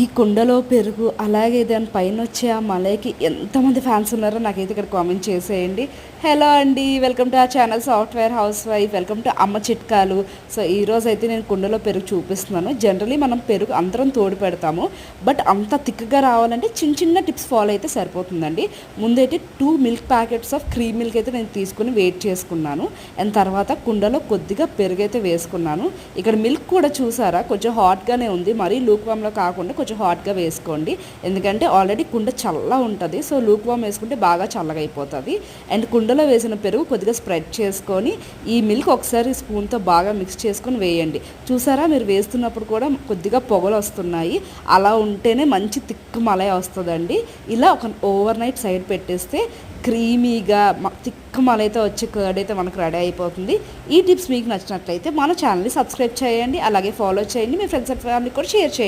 ఈ కుండలో పెరుగు అలాగే దాని పైన వచ్చే ఆ మలైకి ఎంతమంది ఫ్యాన్స్ ఉన్నారో నాకైతే ఇక్కడ కామెంట్ చేసేయండి. హలో అండి వెల్కమ్ టు ఆ channel software house wife welcome to అమ్మ చిట్కాలు. సో ఈ అయితే నేను కుండలో పెరుగు చూపిస్తున్నాను. జనరలీ మనం పెరుగు అందరం తోడు పెడతాము. బట్ అంత థిక్గా రావాలంటే చిన్న చిన్న టిప్స్ ఫాలో అయితే సరిపోతుందండి. ముందైతే two milk packets of cream milk అయితే నేను తీసుకుని వెయిట్ చేసుకున్నాను. అండ్ తర్వాత కుండలో కొద్దిగా పెరుగు అయితే వేసుకున్నాను. ఇక్కడ మిల్క్ కూడా చూసారా? కొంచెం హాట్గానే ఉంది. మరీ లూక్ వామ్లో కాకుండా కొంచెం హాట్గా వేసుకోండి. ఎందుకంటే ఆల్రెడీ కుండ చల్లగా ఉంటుంది. సో లూక్ వామ్ వేసుకుంటే బాగా చల్లగా అయిపోతుంది. అండ్ కుండలో వేసిన పెరుగు కొద్దిగా స్ప్రెడ్ చేసుకొని ఈ మిల్క్ ఒకసారి స్పూన్తో బాగా మిక్స్ చేసుకొని వేయండి. చూసారా? మీరు వేస్తున్నప్పుడు కూడా కొద్దిగా పొగలు వస్తున్నాయి. అలా ఉంటేనే మంచి తిక్కు మలై వస్తుందండి. ఇలా ఒక ఓవర్ నైట్ సైడ్ పెట్టేస్తే క్రీమీగా తిక్కు మలైతే వచ్చే కర్డ్ అయితే మనకు రెడీ అయిపోతుంది. ఈ టిప్స్ మీకు నచ్చినట్లయితే మన ఛానల్ని సబ్స్క్రైబ్ చేయండి. అలాగే ఫాలో చేయండి. మీ ఫ్రెండ్స్ అండ్ ఫ్యామిలీ కూడా షేర్ చేయండి.